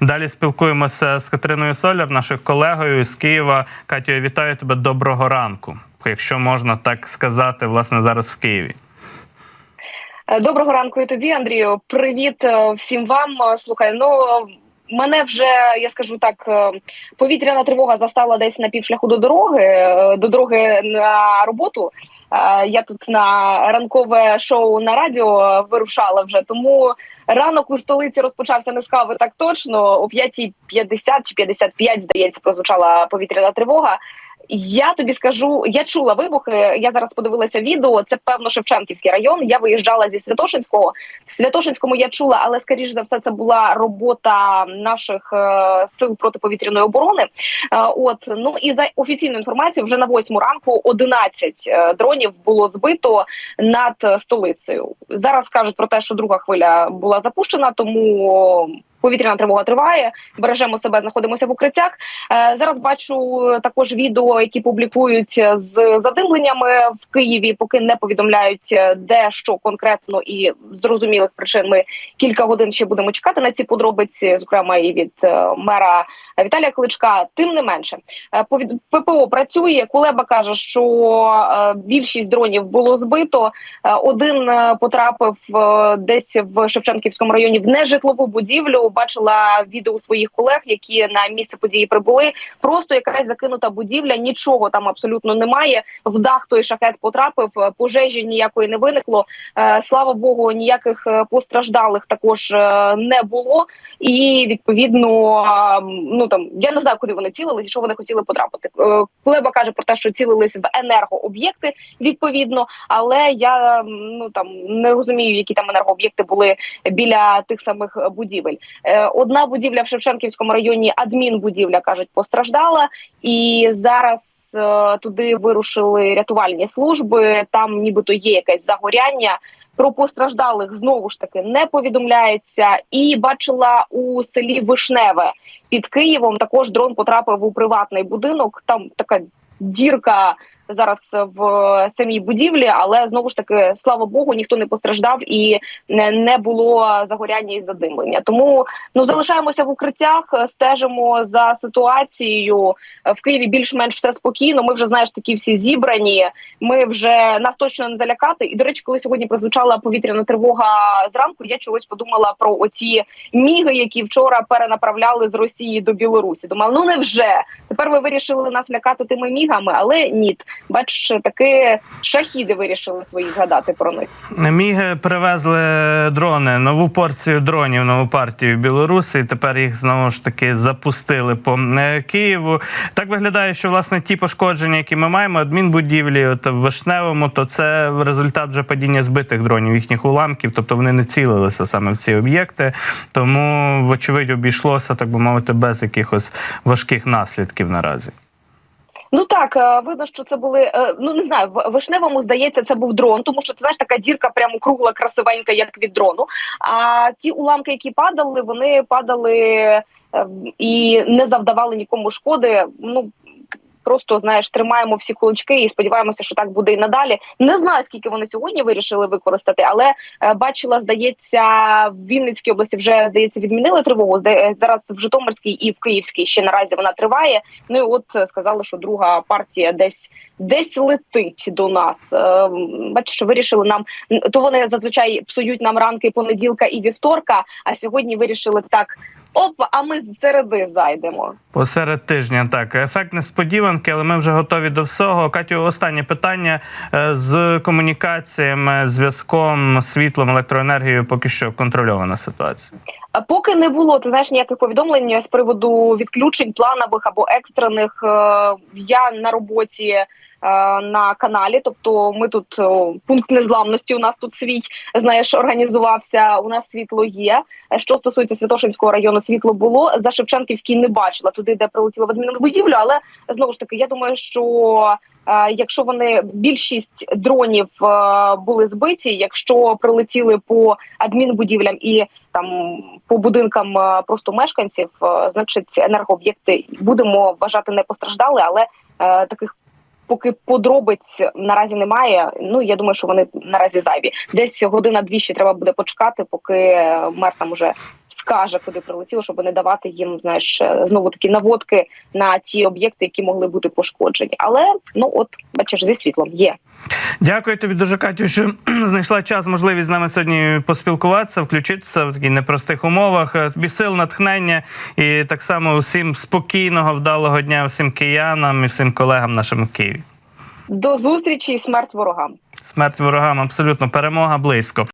Далі спілкуємося з Катериною Соляр, нашою колегою з Києва. Катю, вітаю тебе. Доброго ранку. Якщо можна так сказати, власне, зараз в Києві. Е, Доброго ранку і тобі, Андрію. Привіт е, всім вам. Е, Слухай, ну мене вже я скажу так, е, повітряна тривога застала десь на півшляху до дороги, е, до дороги на роботу. Е, Я тут на ранкове шоу на радіо вирушала вже. Тому ранок у столиці розпочався не з кави так точно. О 5.50 чи 55, здається, прозвучала повітряна тривога. Я тобі скажу, я чула вибухи. Я зараз подивилася відео. Це певно Шевченківський район. Я виїжджала зі Святошинського. В Святошинському я чула, але скоріш за все, це була робота наших е, сил протиповітряної оборони. Е, от ну і за офіційною інформацією, вже на восьму ранку 11 е, дронів було збито над е, столицею. Зараз кажуть про те, що друга хвиля була запущена, тому. Повітряна тривога триває, бережемо себе, знаходимося в укриттях. Е, зараз бачу також відео, які публікують з задимленнями в Києві, поки не повідомляють е, де що конкретно і зрозумілих причин. Ми кілька годин ще будемо чекати на ці подробиці, зокрема і від е, мера Віталія Кличка. Тим не менше, е. ППО працює. Кулеба каже, що е, більшість дронів було збито. Е, Один е, потрапив е, десь в Шевченківському районі в нежитлову будівлю. Бачила відео своїх колег, які на місце події прибули. Просто якась закинута будівля, нічого там абсолютно немає. В дах той шахет потрапив. е, Пожежі ніякої не виникло. Е, Слава Богу, ніяких е, постраждалих також не було. І відповідно, ну там я не знаю, куди вони цілились, що вони хотіли потрапити. Кулеба каже про те, що цілились в енергооб'єкти відповідно, але я ну там не розумію, які там енергооб'єкти були біля тих самих будівель. Е, Одна будівля в Шевченківському районі, адмінбудівля кажуть, постраждала, і зараз е, туди вирушили рятувальні служби. Там нібито є якесь загоряння. Про постраждалих знову ж таки не повідомляється. І бачила у селі Вишневе під Києвом. Також дрон потрапив у приватний будинок. Там така дірка зараз в самій будівлі, але знову ж таки, слава Богу, ніхто не постраждав і не, було загоряння і задимлення. Тому ну залишаємося в укриттях, стежимо за ситуацією в Києві. Більш-менш все спокійно. Ми вже знаєш такі всі зібрані. Ми вже нас точно не залякати. І до речі, коли сьогодні прозвучала повітряна тривога зранку, я чогось подумала про оці міги, які вчора перенаправляли з Росії до Білорусі. Думала, ну невже тепер ви вирішили нас лякати тими мігами, але ні. Бачиш, таки шахіди вирішили свої згадати про них. Міги привезли дрони, нову порцію дронів, нову партію Білорусі. і Тепер їх знову ж таки запустили по е, Києву. Так виглядає, що власне ті пошкодження, які ми маємо, адмінбудівлі, от в Вишневому, то це результат вже падіння збитих дронів, їхніх уламків. Тобто вони не цілилися саме в ці об'єкти. Тому, вочевидь, обійшлося, так би мовити, без якихось важких наслідків наразі. Ну так е, видно, що це були е, ну не знаю, в вишневому здається, це був дрон, тому що ти знаєш, така дірка прямо кругла, красивенька, як від дрону. А ті уламки, які падали, вони падали е, і не завдавали нікому шкоди. Ну просто знаєш, тримаємо всі кулачки і сподіваємося, що так буде і надалі. Не знаю, скільки вони сьогодні вирішили використати, але е, бачила, здається, в Вінницькій області вже здається відмінили тривогу. Зда- зараз в Житомирській і в Київській ще наразі вона триває. Ну і от е, сказали, що друга партія десь десь летить до нас. Е, Бачиш, що вирішили нам то вони зазвичай псують нам ранки понеділка і вівторка. А сьогодні вирішили так. Опа, а ми з середи зайдемо. Посеред тижня так ефект несподіванки, але ми вже готові до всього. Катю, останнє питання Е, з комунікаціями, зв'язком, світлом, електроенергією. Поки що контрольована ситуація. А Поки не було, ти знаєш ніяких повідомлень з приводу відключень планових або екстрених. Е, Я на роботі е, на каналі. Тобто, ми тут пункт незламності. У нас тут свій знаєш, організувався. У нас світло є. Е, Що стосується Святошинського району, світло було за Шевченківський не бачила туди, де прилетіло в адмінбудівлю. Але знову ж таки, я думаю, що. е, Якщо вони більшість дронів е, були збиті, якщо прилетіли по адмінбудівлям і там по будинкам е, просто мешканців, е, значить енергооб'єкти будемо вважати не постраждали, але е, таких. Поки подробиць наразі немає. Ну я думаю, що вони наразі зайві. Десь година дві ще треба буде почекати, поки е, мер там уже скаже, куди прилетіло, щоб не давати їм, знаєш, е, знову такі наводки на ті об'єкти, які могли бути пошкоджені. Але ну от бачиш, зі світлом є. Дякую тобі дуже, Катю, що знайшла час, можливість з нами сьогодні поспілкуватися, включитися в таких непростих умовах. Е, Тобі сил, натхнення і так само усім спокійного, вдалого дня, всім киянам і всім колегам нашим в Києві. До зустрічі і смерть ворогам. Смерть ворогам абсолютно перемога близько.